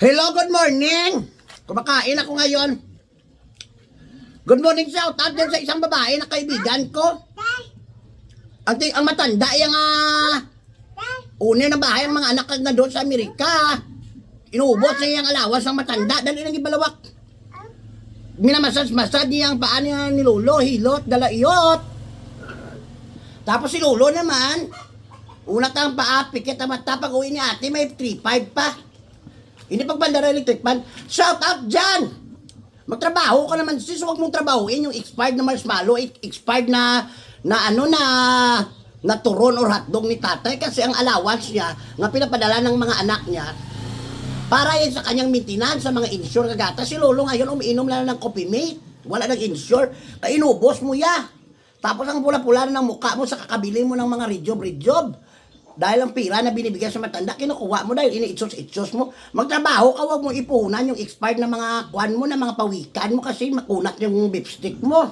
Hello, good morning! Kumakain ako ngayon. Good morning, shout out din sa isang babae na kaibigan ko. Ang, ang matanda, yung ah, una na bahay, ang mga anak na doon sa Amerika. Inuubos niya yung alawas ng matanda, dali nang ibalawak. Minamasas-masad niya ang paan niya ni Lolo, hilot, dalaiyot. Tapos si Lolo naman, una tang paa, pikit ang mata, pag uwi ni ate, may 3-5 pa. Hindi pagbandara electric pan. Shout out dyan! Magtrabaho ka naman sis, huwag mong trabahuin yung expired na marshmallow, ex- expired na, na ano na, na turon or hotdog ni tatay kasi ang allowance niya, nga pinapadala ng mga anak niya, para yan sa kanyang maintenance, sa mga insure kagata. Si Lolo ngayon umiinom lang ng coffee mate. Wala nang insure. Kaya inubos mo ya. Tapos ang pula-pula na ng mukha mo sa kakabili mo ng mga rejob-rejob. Dahil ang pira na binibigyan sa matanda, kinukuha mo dahil ini-itsos-itsos mo. Magtrabaho ka, huwag mo ipunan yung expired na mga kwan mo, na mga pawikan mo kasi makunat yung beefstick mo.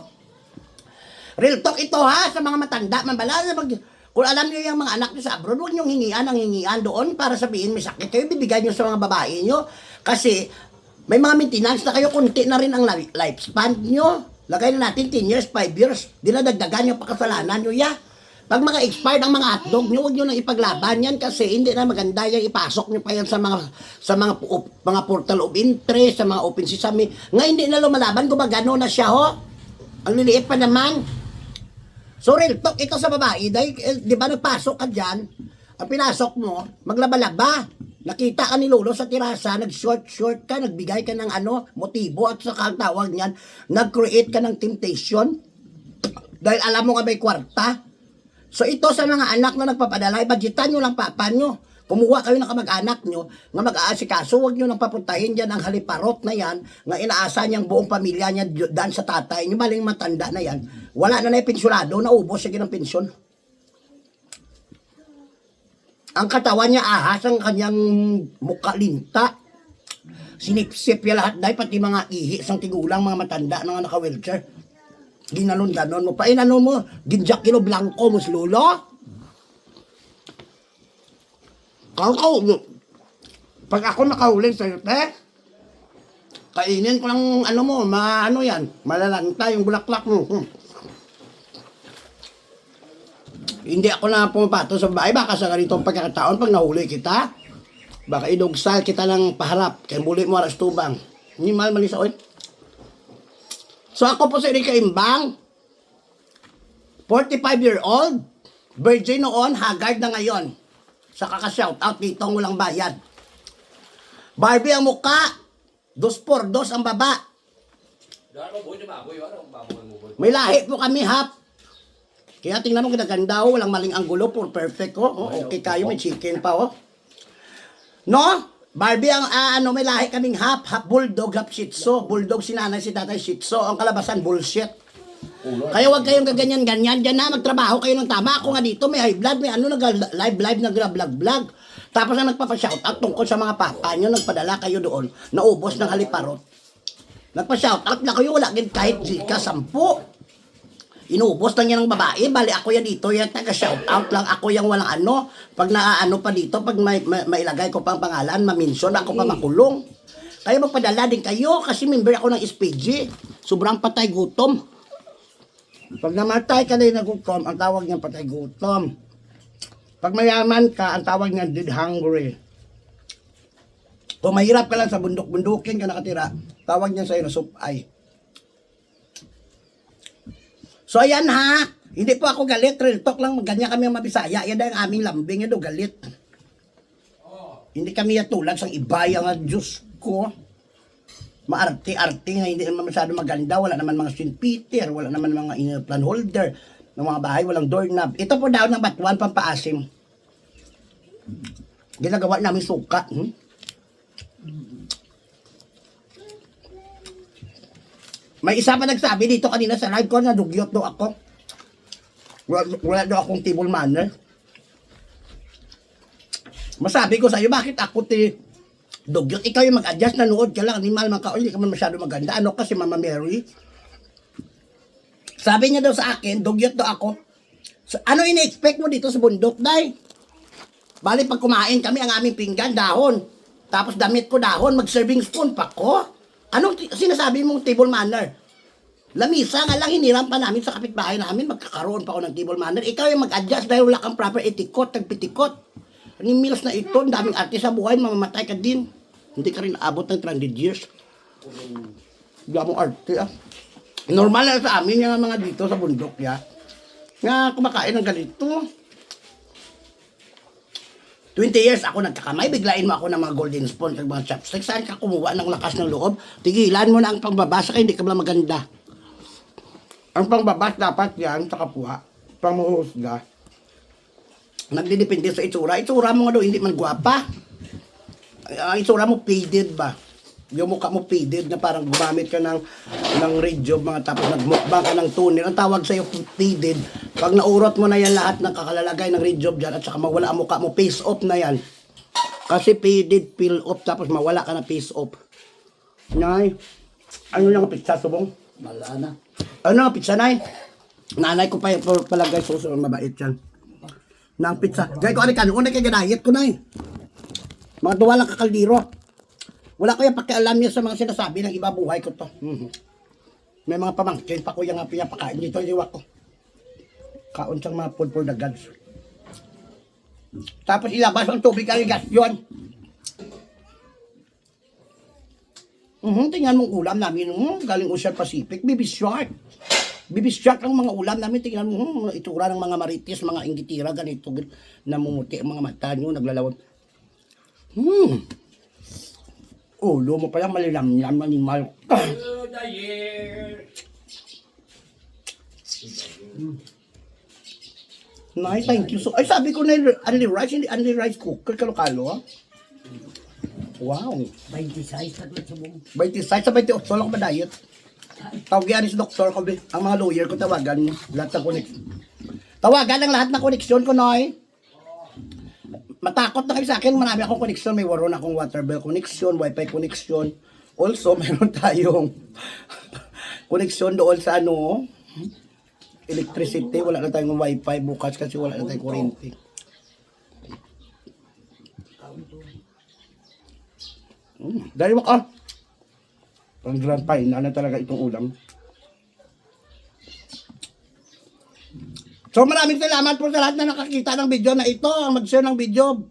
Real talk ito ha, sa mga matanda, mambala, mag, kung alam niyo yung mga anak niyo sa abroad, huwag niyong hingian ang hingian doon para sabihin may sakit kayo, bibigyan niyo sa mga babae niyo. Kasi may mga maintenance na kayo, kunti na rin ang li- lifespan niyo. Lagay na natin 10 years, 5 years, di na dagdagan yung pakasalanan niyo, ya. Pag mga expired ang mga hotdog niyo, huwag niyo nang ipaglaban yan kasi hindi na maganda yan, ipasok niyo pa yan sa mga sa mga pu- mga portal of interest, sa mga open sesame. Nga hindi na lumalaban, gumagano na siya, ho. Ang liliit pa naman. So real talk ito sa babae, dahil eh, di ba nagpasok ka dyan, ang pinasok mo, maglaba-laba. Nakita ka ni Lolo sa tirasa, nag-short-short ka, nagbigay ka ng ano, motibo at saka ang tawag niyan, nag-create ka ng temptation. Dahil alam mo nga may kwarta. So ito sa mga anak na nagpapadala, budgetan nyo lang papa nyo. Kumuha kayo ng kamag-anak nyo nga mag-aasikaso, huwag nyo nang papuntahin dyan ang haliparot na yan, nga inaasa niyang buong pamilya niya dy- dyan sa tatay niyo, maling matanda na yan. Wala na na yung pensyonado, naubos siya ng pensyon. Ang katawan niya ahas, ang kanyang mukha linta. Sinipsip niya lahat dahil pati mga ihi sa tigulang mga matanda na nga naka-wheelchair. Ginanon-ganon mo pa. Inano mo, ginjak kilo blanco mo si Lolo. Kau Pag ako nakahuli sa'yo, te, kainin ko lang ano mo, maano yan, malalanta yung bulaklak mo. Hmm. Hindi ako na pumapato sa bahay, baka sa ganitong pagkakataon, pag nahuli kita, baka idugsal kita ng paharap, kaya muli mo aras tubang. Hindi mahal mali sa oil. So ako po si Erika Imbang, 45 year old, virgin noon, haggard na ngayon. Sa kaka-shout out dito ang walang bayad. Barbie ang muka, dos por dos ang baba. May lahi po kami hap. Kaya tingnan mo kinaganda oh, walang maling anggulo, perfect oh. oh okay kayo, may chicken pa oh. No? Barbie ang ah, ano may lahi kaming hap, hap bulldog, hap shih tzu. Bulldog si nanay, si tatay shih tzu. Ang kalabasan bullshit. Kaya wag kayong gaganyan-ganyan. Diyan na, magtrabaho kayo ng tama. Ako nga dito, may high blood, may ano, nag-live-live, nag-vlog-vlog. Tapos ang nagpapa-shoutout tungkol sa mga papa nyo, nagpadala kayo doon, naubos ng haliparot. Nagpa-shoutout na kayo, wala kahit zika, sampu. Inubos lang yan ng babae, bali ako yan dito, yan taga-shoutout lang, ako yung walang ano. Pag naaano pa dito, pag may, may, mailagay ko pang pangalan, maminsyon, ako pa makulong. Kaya magpadala din kayo, kasi member ako ng SPG. Sobrang patay gutom. Pag namatay ka na gutom, ang tawag niya patay gutom. Pag mayaman ka, ang tawag niya dead hungry. Kung mahirap ka lang sa bundok-bundukin ka nakatira, tawag niya sa'yo na supay. So ayan ha, hindi po ako galit, real talk lang, ganyan kami ang mabisaya, yan ang aming lambing, yan do galit. Hindi kami yatulag sa iba, yung nga, Diyos ko. Maarte-arte nga, hindi naman masyado maganda, wala naman mga St. Peter, wala naman mga inner plan holder, ng mga bahay, walang doorknob. Ito po daw ng batuan, pampaasim. Ginagawa namin suka. Hmm? May isa pa nagsabi dito kanina sa live ko na dugyot daw ako. Wala, wala daw akong table manner. Masabi ko sa iyo, bakit ako ti dugyot? Ikaw yung mag-adjust, nanood ka lang, animal man ka, hindi ka man masyado maganda. Ano kasi Mama Mary? Sabi niya daw sa akin, dugyot daw ako. So, ano ini-expect mo dito sa bundok, day? Bali, pag kumain kami, ang aming pinggan, dahon. Tapos damit ko dahon, mag-serving spoon pa ko. Anong sinasabi mong table manner? Lamisa nga lang, hiniram pa namin sa kapitbahay namin, magkakaroon pa ako ng table manner. Ikaw yung mag-adjust dahil wala kang proper etikot, tagpitikot. Ang meals na ito, ang daming artist sa buhay, mamamatay ka din. Hindi ka rin naabot ng 300 years. Mong arte ah. Normal na sa amin yung mga dito sa bundok ya. Nga kumakain ng ganito. 20 years ako nagkakamay, biglain mo ako ng mga golden spoon at mga chopsticks. Saan ka kumuha ng lakas ng loob? Tigilan mo na ang pangbabasa kaya hindi ka pala maganda. Ang pangbabas dapat yan sa kapwa, pangmuhusga. Nagdidepende sa itsura. Itsura mo nga daw, hindi man gwapa. Ang itsura mo faded ba? Yung mukha mo faded na parang gumamit ka ng, ng red job, mga tapos nagmukbang ka ng tunnel. Ang tawag sa'yo faded. Pag naurot mo na yan lahat ng kakalalagay ng red job dyan at saka mawala ang mukha mo, face off na yan. Kasi faded, peel off, tapos mawala ka na face off. Nay, ano yung pizza subong? Wala na. Ano, pizza nay? Nanay ko pa yung palagay susunod mabait yan. Nang pizza. Gaya ko, ano ka, una kay ganayat ko nay. Mga duwa lang kakaldiro. Wala ko yung pakialam niya sa mga sinasabi ng iba buhay ko to. Mhm. May mga pamangkin pa ko yung pinapakain dito, iwa ko. Kaon siyang mga food for the gods. Tapos ilabas ang tubig ang gas yun. Mhm, tingnan mong ulam namin, mhm, galing Ocean Pacific, baby shark. Baby shark ang mga ulam namin, tingnan mo, mhm, itura ng mga marites, mga inggitira, ganito, gan- namumuti ang mga mata nyo, naglalawan. Hmm. Ulo mo pa yan, malilamlam, animal. Nay, thank you so. Ay, sabi ko na only rice, hindi only rice cooker, kalokalo, ah. Wow. 26 na sa buong. 26 sa 28 lang ako ba-diet. Tawag yan si doktor ko, ang mga lawyer ko, tawagan mo. Lahat ng koneksyon. Tawagan ang lahat ng koneksyon ko, Noy. Matakot na kayo sa akin, marami akong koneksyon. May waron akong water bill connection, wifi connection. Also, meron tayong koneksyon doon sa ano, electricity. Wala na tayong wifi bukas kasi wala na tayong kuryente. Mm, dahil ka. Ang grand final na talaga itong ulam. So maraming salamat po sa lahat na nakakita ng video na ito. Ang mag-share ng video,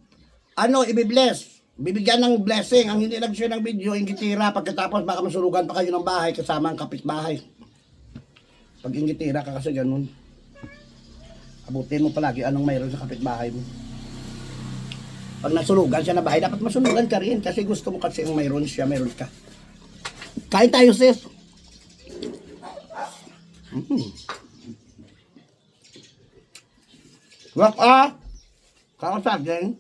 ano, ibibless. Bibigyan ng blessing. Ang hindi nag-share ng video, ingitira. Pagkatapos baka masurugan pa kayo ng bahay kasama ang kapitbahay. Pag ingitira ka kasi ganun. Abutin mo palagi anong mayroon sa kapitbahay mo. Pag nasulugan siya na bahay, dapat masulugan ka rin kasi gusto mo kasi ang mayroon siya, mayroon ka. Kain tayo, sis. Mm. Wak ah! Kakasagin.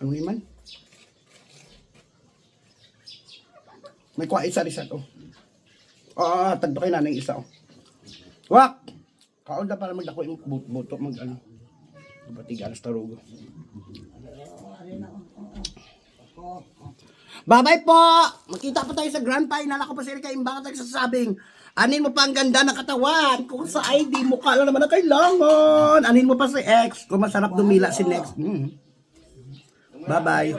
Ang himan. May kuha isa isa to. Ah, tagdo kay nanay isa oh. Wak! Kaon na para magdako yung but- buto mag ano. Batigan sa tarugo. Bye-bye po! Magkita pa tayo sa grand final. Ako pa si Erika Imbang at nagsasabing, anin mo pa ang ganda ng katawan. Kung sa ID mo ka lang naman na kailangan. Anin mo pa si X. Kung masarap dumila si Next. Mm. Bye-bye.